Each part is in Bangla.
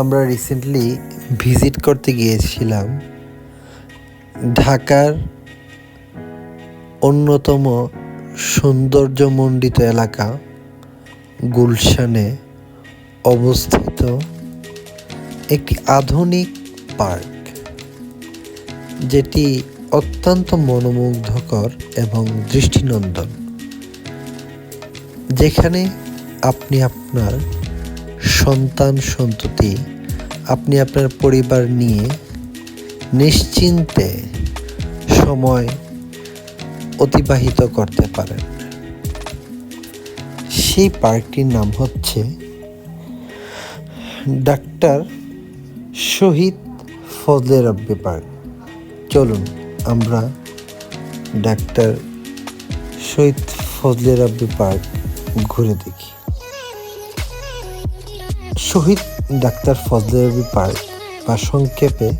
আমরা রিসেন্টলি ভিজিট করতে গিয়েছিলাম ঢাকার অন্যতম সৌন্দর্যমণ্ডিত এলাকা গুলশানে অবস্থিত একটি আধুনিক পার্ক, যেটি অত্যন্ত মনোমুগ্ধকর এবং দৃষ্টিনন্দন। যেখানে আপনি আপনার সন্তান সন্ততি, আপনি আপনার পরিবার নিয়ে নিশ্চিন্তে সময় অতিবাহিত করতে পারেন। সেই পার্কটির নাম হচ্ছে ডাক্তার শহীদ ফজলে রাব্বি পার্ক। চলুন, আমরা ডাক্তার শহীদ ফজলে রাব্বি পার্ক ঘুরে দেখি। শহীদ ডাক্তার ফজলে রবি পার্ক বা সংক্ষেপে,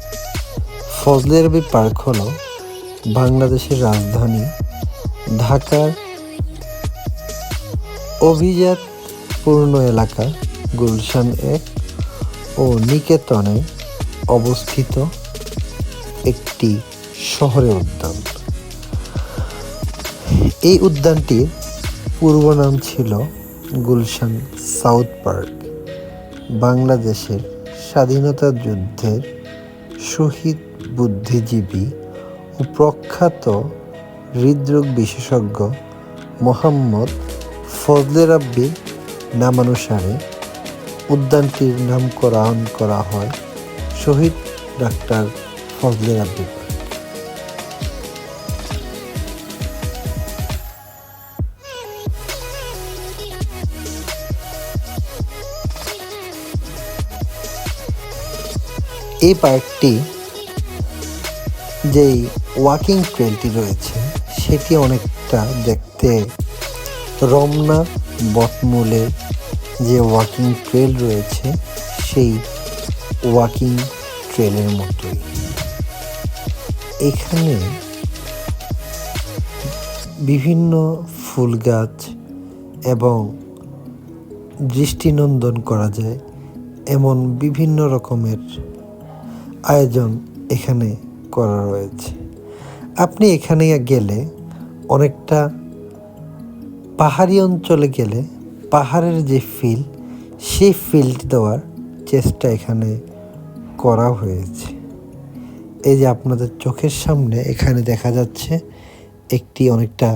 ফজলে রবি পার্ক হল বাংলাদেশের রাজধানী ঢাকার অভিজাত পূর্ণ এলাকা গুলশান এক ও নিকেতনে অবস্থিত একটি শহরে উদ্যান। এই উদ্যানটির পূর্ব নাম ছিল গুলশান সাউথ পার্ক। বাংলাদেশের স্বাধীনতা যুদ্ধের শহীদ বুদ্ধিজীবী ও প্রখ্যাত হৃদরোগ বিশেষজ্ঞ মোহাম্মদ ফজলে রাব্বির নামানুসারে উদ্যানটির নামকরণ করা হয় শহীদ ডাক্তার ফজলে রাব্বি এই পার্কটি যেই ওয়াকিং ট্রেলটি রয়েছে, সেটি অনেকটা দেখতে রমনা বটমূলের যে ওয়াকিং ট্রেল রয়েছে, সেই ওয়াকিং ট্রেলের মতোই। এখানে বিভিন্ন ফুল গাছ এবং দৃষ্টিনন্দন করা যায়, এমন বিভিন্ন রকমের আয়োজন এখানে করা রয়েছে। আপনি এখানে গেলে অনেকটা পাহাড়ি অঞ্চলে গেলে পাহাড়ের যে ফিল সেই ফিল্ড দেওয়ার চেষ্টা এখানে করা হয়েছে। এই যে আপনাদের চোখের সামনে এখানে দেখা যাচ্ছে একটি অনেকটা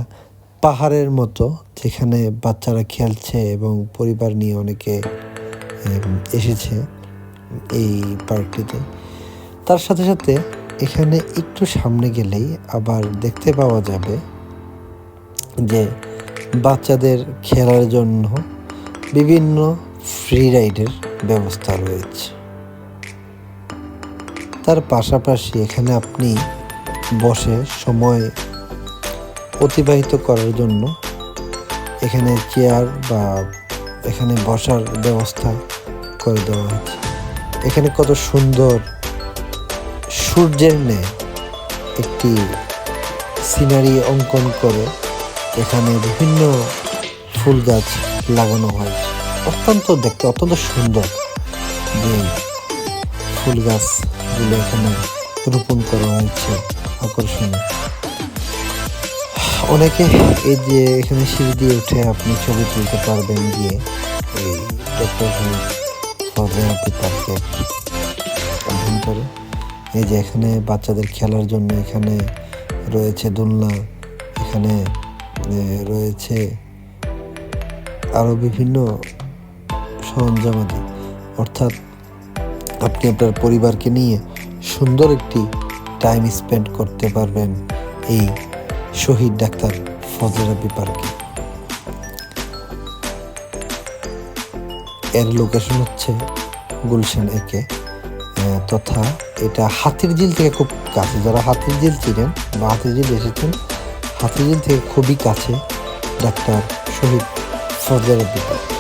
পাহাড়ের মতো, যেখানে বাচ্চারা খেলছে এবং পরিবার নিয়ে অনেকে এসেছে এই পার্কটিতে। তার সাথে সাথে এখানে একটু সামনে গেলেই আবার দেখতে পাওয়া যাবে যে বাচ্চাদের খেলার জন্য বিভিন্ন ফ্রি রাইডের ব্যবস্থা রয়েছে। তার পাশাপাশি এখানে আপনি বসে সময় অতিবাহিত করার জন্য এখানে চেয়ার বা এখানে বসার ব্যবস্থা করে দেওয়া হয়েছে। এখানে কত সুন্দর সূর্যের ন্যায় একটি সিনারি অঙ্কন করে এখানে বিভিন্ন ফুল গাছ লাগানো হয়েছে। অত্যন্ত দেখতে অত্যন্ত সুন্দর যে ফুল গাছগুলো এখানে রোপণ করা হয়েছে আকর্ষণীয়। অনেকে এই যে এখানে সিঁড়ি দিয়ে উঠে আপনি ছবি তুলতে পারবেন গিয়ে এই ডক্টর ফজলাহাতি পার্কের অভ্যন্তরে এই যে এখানে বাচ্চাদের খেলার জন্য এখানে রয়েছে দোলনা, এখানে রয়েছে আরও বিভিন্ন সরঞ্জাম সরঞ্জামাদি। অর্থাৎ আপনি আপনার পরিবারকে নিয়ে সুন্দর একটি টাইম স্পেন্ড করতে পারবেন এই শহীদ ডাক্তার ফজলে রাব্বি পার্কে। এর লোকেশন হচ্ছে গুলশান একে তথা এটা হাতির ঝিল থেকে খুব কাছে। যারা হাতির ঝিল ছিলেন বা হাতির ঝিল এসেছেন, হাতির ঝিল থেকে খুবই কাছে ডাক্তার শহীদ সর্দার